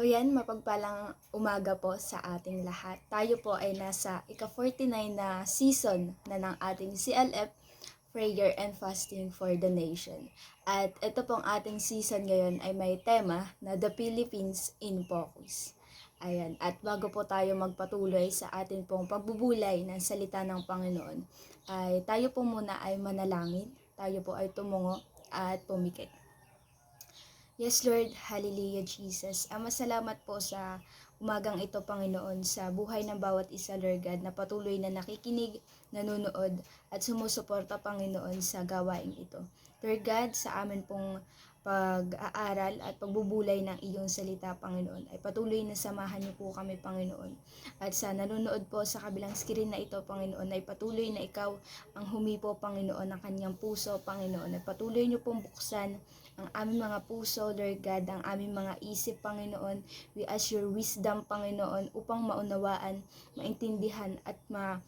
O yan, mapagpalang umaga po sa ating lahat. Tayo po ay nasa ika-49 na season na ng ating CLF, Prayer and Fasting for the Nation. At ito pong ating season ngayon ay may tema na The Philippines in Focus. Ayan, at bago po tayo magpatuloy sa ating pong pagbubulay ng salita ng Panginoon, ay tayo po muna ay manalangin, tayo po ay tumungo at pumikit. Yes, Lord. Hallelujah, Jesus. Ama, salamat po sa umagang ito, Panginoon, sa buhay ng bawat isa, Lord God, na patuloy na nakikinig, nanonood, at sumusuporta, Panginoon, sa gawain ito. Lord God, sa amin pong pag-aaral at pagbubulay ng iyong salita, Panginoon, ay patuloy na samahan niyo po kami, Panginoon. At sa nanonood po sa kabilang screen na ito, Panginoon, ay patuloy na ikaw ang humipo, Panginoon, ng kanyang puso, Panginoon. At patuloy niyo pong buksan ang aming mga puso, Lord God, ang aming mga isip, Panginoon. We ask your wisdom, Panginoon, upang maunawaan, maintindihan, at ma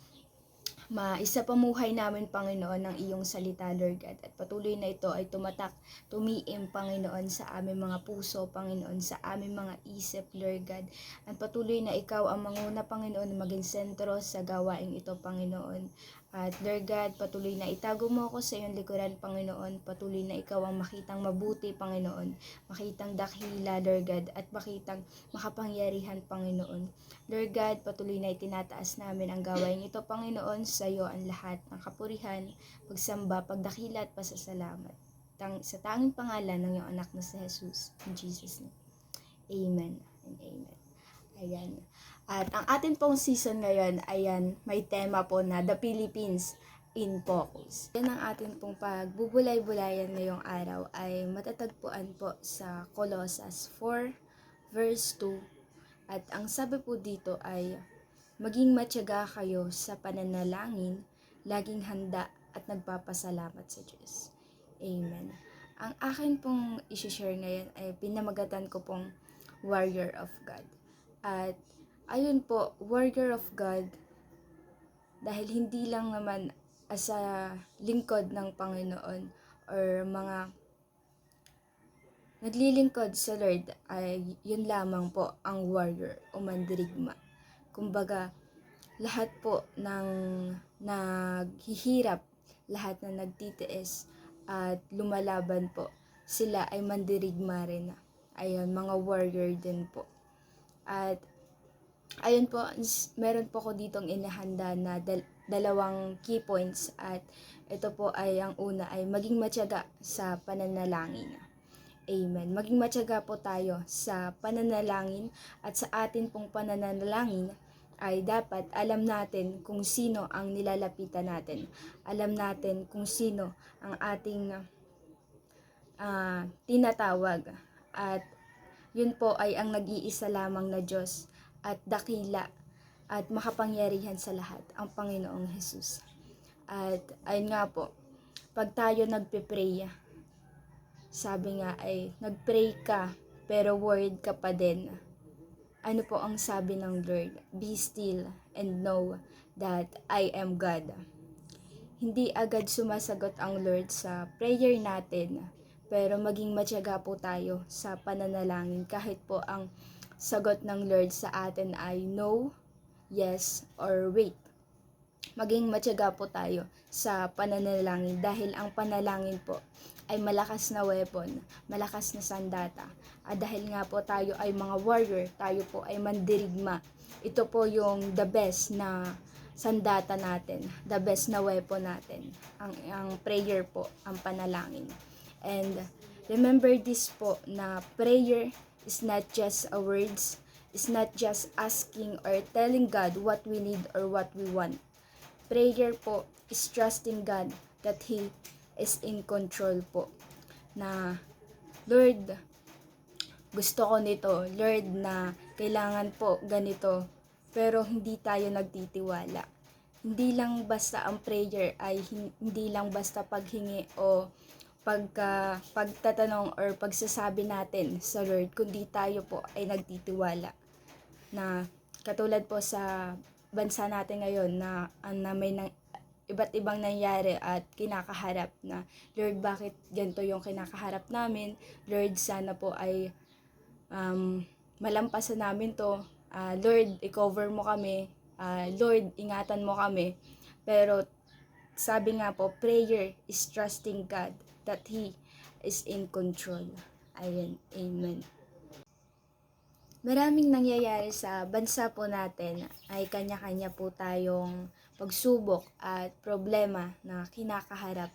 maisa pamuhay namin, Panginoon, ng iyong salita, Lord God. At patuloy na ito ay tumatak, tumiim, Panginoon, sa aming mga puso, Panginoon, sa aming mga isip, Lord God. At patuloy na ikaw ang manguna, Panginoon, maging sentro sa gawain ito, Panginoon. At Lord God, patuloy na itago mo ako sa iyong likuran, Panginoon. Patuloy na ikaw ang makitang mabuti, Panginoon. Makitang dakhila, Lord God, at makitang makapangyarihan, Panginoon. Lord God, patuloy na itinataas namin ang gawain ito, Panginoon. Sa iyo ang lahat ng kapurihan, pagsamba, pagdakila at pasasalamat. Tang, sa tanging pangalan ng iyong anak na si Jesus. In Jesus' name. Amen and amen. Ayan. At ang ating pong season ngayon, ayan, may tema po na The Philippines in Focus. Yan ang ating pong pagbubulay-bulayan ngayong araw ay matatagpuan po sa Colossus 4 verse 2. At ang sabi po dito ay, Maging matyaga kayo sa pananalangin, laging handa at nagpapasalamat sa Diyos. Amen. Ang akin pong isi-share ngayon ay pinamagatan ko pong Warrior of God. At ayun po, Warrior of God, dahil hindi lang naman as a lingkod ng Panginoon or mga naglilingkod sa Lord ay yun lamang po ang warrior o mandirigma. Kumbaga, lahat po ng naghihirap, lahat na nagtitiis at lumalaban po, sila ay mandirigma rin. Ayun, mga warrior din po. At ayun po, meron po ko ditong inahanda na dal- dalawang key points at ito po ay ang una ay maging matyaga sa pananalangin. Amen. Maging matyaga po tayo sa pananalangin at sa atin pong pananalangin ay dapat alam natin kung sino ang nilalapitan natin. Alam natin kung sino ang ating ah, tinatawag. At yun po ay ang nag-iisa lamang na Diyos at dakila at makapangyarihan sa lahat, ang Panginoong Jesus. At ayun nga po, pag tayo nagpe-pray, sabi nga ay, nag-pray ka, pero word ka pa din. Ano po ang sabi ng Lord? Be still and know that I am God. Hindi agad sumasagot ang Lord sa prayer natin, pero maging matyaga po tayo sa pananalangin kahit po ang sagot ng Lord sa atin ay no, yes, or wait. Maging matyaga po tayo sa pananalangin dahil ang panalangin po ay malakas na weapon, malakas na sandata. At dahil nga po tayo ay mga warrior, tayo po ay mandirigma. Ito po yung the best na sandata natin, the best na weapon natin. Ang, ang prayer po, ang panalangin. And remember this po na prayer is not just a words, is not just asking or telling God what we need or what we want. Prayer po is trusting God that He is in control po. Na, Lord, gusto ko nito. Lord, na kailangan po ganito. Pero hindi tayo nagtitiwala. Hindi lang basta ang prayer ay hin- hindi lang basta paghingi o pagka pagtatanong or pagsasabi natin sa Lord kundi tayo po ay nagtitiwala na katulad po sa bansa natin ngayon na, na may nang, iba't ibang nangyari at kinakaharap na Lord bakit ganito yung kinakaharap namin Lord sana po ay um, malampasan namin to. Ah, Lord, i-cover mo kami. Ah, Lord, ingatan mo kami. Pero sabi nga po, prayer is trusting God that He is in control. Ayan, amen. Maraming nangyayari sa bansa po natin ay kanya-kanya po tayong pagsubok at problema na kinakaharap.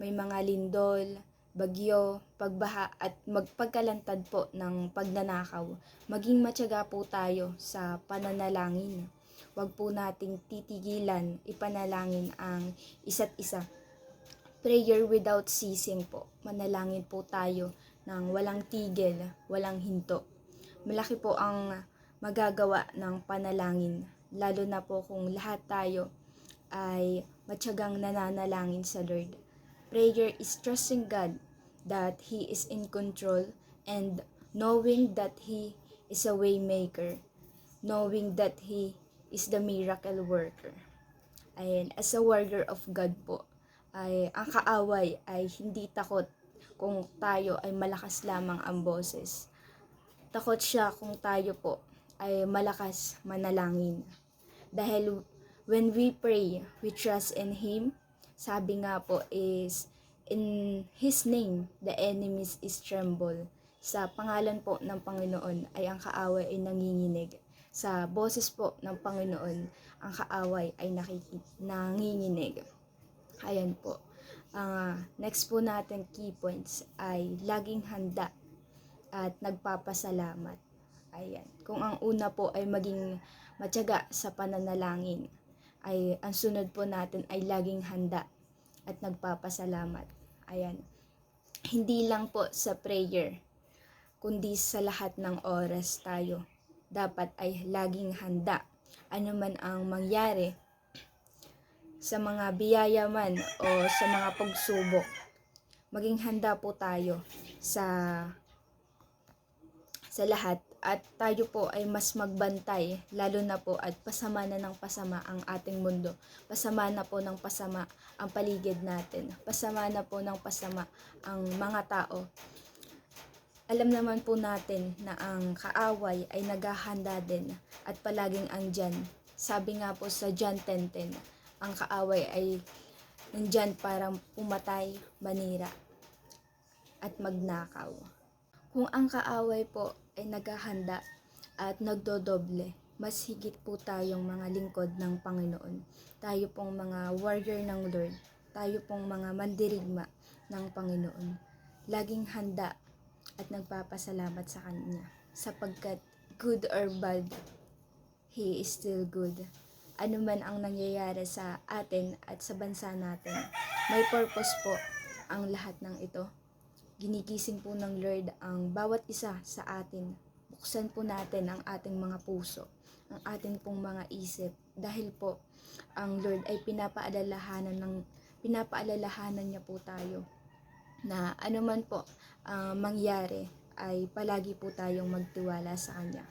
May mga lindol, bagyo, pagbaha at magpagkalantad po ng pagnanakaw. Maging matyaga po tayo sa pananalangin. Huwag po nating titigilan, ipanalangin ang isa't isa. Prayer without ceasing po. Manalangin po tayo ng walang tigil, walang hinto. Malaki po ang magagawa ng panalangin, lalo na po kung lahat tayo ay matyagang nananalangin sa Lord. Prayer is trusting God that He is in control and knowing that He is a way maker, knowing that He is the miracle worker. Ayan, as a warrior of God po, ay ang kaaway ay hindi takot kung tayo ay malakas lamang ang boses. Takot siya kung tayo po ay malakas manalangin. Dahil when we pray, we trust in Him. Sabi nga po is, in His name, the enemies is tremble. Sa pangalan po ng Panginoon ay ang kaaway ay nanginginig. Sa boses po ng Panginoon, ang kaaway ay nakikit, nanginginig. Ayan po. Ah, next po natin key points ay laging handa at nagpapasalamat. Ayan. Kung ang una po ay maging matyaga sa pananalangin, ay ang sunod po natin ay laging handa at nagpapasalamat. Ayan. Hindi lang po sa prayer, kundi sa lahat ng oras tayo. Dapat ay laging handa. Ano man ang mangyari sa mga biyaya man o sa mga pagsubok, maging handa po tayo sa sa lahat. At tayo po ay mas magbantay lalo na po at pasama na ng pasama ang ating mundo. Pasama na po ng pasama ang paligid natin. Pasama na po ng pasama ang mga tao. Alam naman po natin na ang kaaway ay naghahanda din at palaging andyan. Sabi nga po sa John 10.10 ang kaaway ay nandyan para pumatay, manira at magnakaw kung ang kaaway po ay naghahanda at nagdodoble, mas higit po tayong mga lingkod ng Panginoon. Tayo pong mga warrior ng Lord. Tayo pong mga mandirigma ng Panginoon. Laging handa at nagpapasalamat sa Kanya. Sapagkat good or bad, He is still good. Ano man ang nangyayari sa atin at sa bansa natin, may purpose po ang lahat ng ito ginigising po ng Lord ang bawat isa sa atin. Buksan po natin ang ating mga puso, ang ating pong mga isip dahil po ang Lord ay pinapaalalahanan ng pinapaalalahanan niya po tayo na anuman po ang mangyari ay palagi po tayong magtiwala sa Kanya.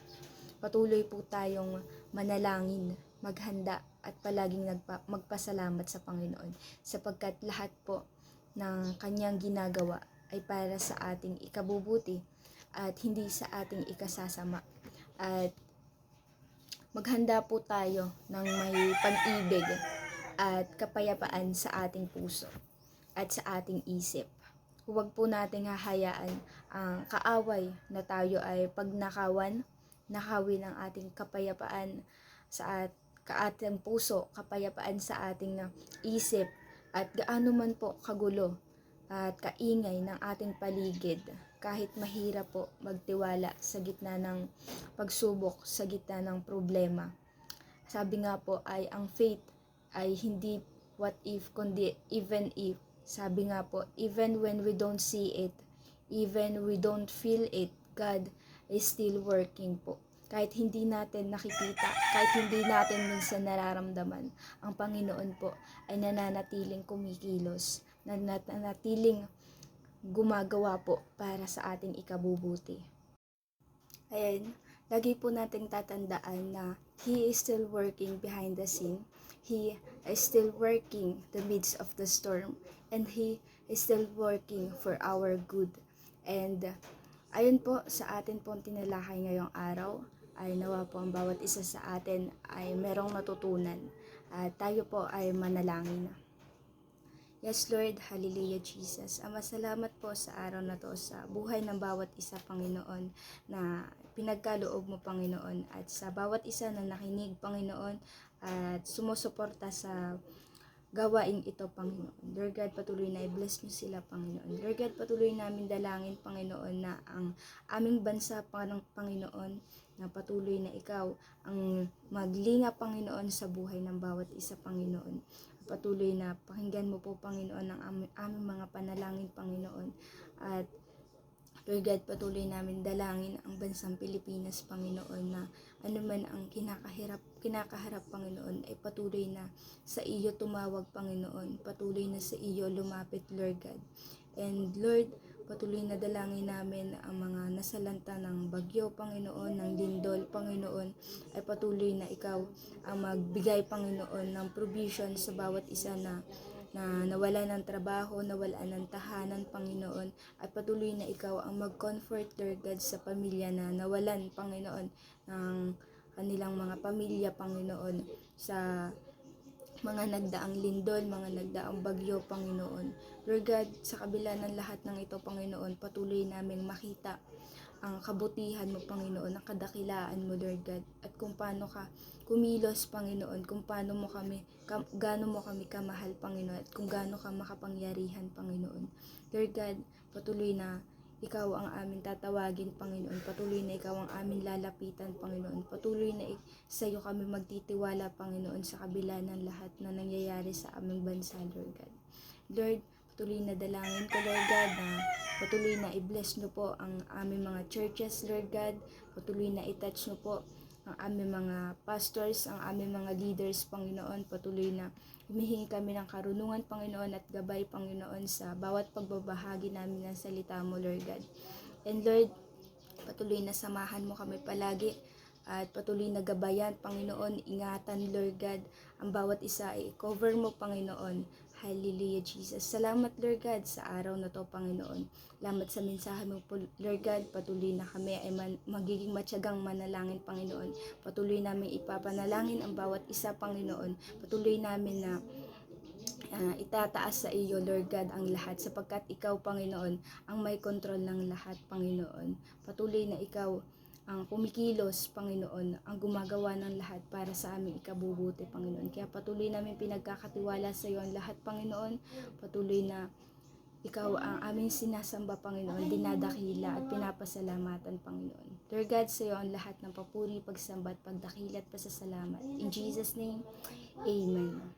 Patuloy po tayong manalangin, maghanda at palaging nagpa- magpasalamat sa Panginoon sapagkat lahat po ng Kanyang ginagawa ay para sa ating ikabubuti at hindi sa ating ikasasama. At maghanda po tayo ng may pag-ibig at kapayapaan sa ating puso at sa ating isip. Huwag po nating hahayaan ang kaaway na tayo ay pagnakawan, nakawin ang ating kapayapaan sa at kaating puso, kapayapaan sa ating isip at gaano man po kagulo at kaingay ng ating paligid kahit mahirap po magtiwala sa gitna ng pagsubok, sa gitna ng problema. Sabi nga po ay ang faith ay hindi what if kundi even if. Sabi nga po, even when we don't see it, even we don't feel it, God is still working po. Kahit hindi natin nakikita, kahit hindi natin minsan nararamdaman, ang Panginoon po ay nananatiling kumikilos nanatiling gumagawa po para sa ating ikabubuti. Ayan, lagi po nating tatandaan na He is still working behind the scene. He is still working the midst of the storm. And He is still working for our good. And Ayon po sa atin pong tinalakay ngayong araw, ay nawa po ang bawat isa sa atin ay merong natutunan at tayo po ay manalangin. Yes, Lord. Hallelujah, Jesus. Ama, salamat po sa araw na to, sa buhay ng bawat isa, Panginoon, na pinagkaloob mo, Panginoon, at sa bawat isa na nakinig, Panginoon, at sumusuporta sa gawain ito, Panginoon. Lord God, patuloy na i-bless niyo sila, Panginoon. Lord God, patuloy namin dalangin, Panginoon, na ang aming bansa, Pang- Panginoon, na patuloy na ikaw ang maglinga, Panginoon, sa buhay ng bawat isa, Panginoon. Patuloy na pakinggan mo po, Panginoon, ang aming, aming mga panalangin, Panginoon. At Lord God, patuloy namin dalangin ang bansang Pilipinas, Panginoon, na ano man ang kinakahirap, kinakaharap, Panginoon, ay patuloy na sa iyo tumawag, Panginoon. Patuloy na sa iyo lumapit, Lord God. And Lord, patuloy na dalangin namin ang mga nasalanta ng bagyo, Panginoon, ng lindol, Panginoon, ay patuloy na ikaw ang magbigay, Panginoon, ng provision sa bawat isa na na nawala ng trabaho, nawala ng tahanan, Panginoon, at patuloy na ikaw ang mag-comfort, Lord God, sa pamilya na nawalan, Panginoon, ng kanilang mga pamilya, Panginoon, sa mga nagdaang lindol, mga nagdaang bagyo, Panginoon. Lord God, sa kabila ng lahat ng ito, Panginoon, patuloy naming makita ang kabutihan mo, Panginoon, ang kadakilaan mo, Lord God, at kung paano ka kumilos, Panginoon, kung paano mo kami, kam, gaano mo kami kamahal, Panginoon, at kung gaano ka makapangyarihan, Panginoon. Lord God, patuloy na ikaw ang aming tatawagin, Panginoon. Patuloy na ikaw ang aming lalapitan, Panginoon. Patuloy na sa iyo kami magtitiwala, Panginoon, sa kabila ng lahat na nangyayari sa aming bansa, Lord God. Lord, patuloy na dalangin ko, Lord God, na patuloy na i-bless nyo po ang aming mga churches, Lord God. Patuloy na i-touch nyo po ang aming mga pastors, ang aming mga leaders, Panginoon. Patuloy na humihingi kami ng karunungan, Panginoon, at gabay, Panginoon, sa bawat pagbabahagi namin ng salita mo, Lord God. And Lord, patuloy na samahan mo kami palagi at patuloy na gabayan, Panginoon, ingatan, Lord God, ang bawat isa ay cover mo, Panginoon. Hallelujah, Jesus. Salamat, Lord God, sa araw na to, Panginoon. Salamat sa mensahe mo Lord God. Patuloy na kami ay man, magiging matyagang manalangin, Panginoon. Patuloy namin ipapanalangin ang bawat isa, Panginoon. Patuloy namin na ah, itataas sa iyo, Lord God, ang lahat sapagkat ikaw, Panginoon, ang may kontrol ng lahat, Panginoon. Patuloy na ikaw ang kumikilos, Panginoon, ang gumagawa ng lahat para sa aming ikabubuti, Panginoon. Kaya patuloy namin pinagkakatiwala sa iyo ang lahat, Panginoon. Patuloy na ikaw ang aming sinasamba, Panginoon, dinadakila at pinapasalamatan, Panginoon. Lord God, sa iyo ang lahat ng papuri, pagsamba at pagdakila at pasasalamat. In Jesus' name, Amen.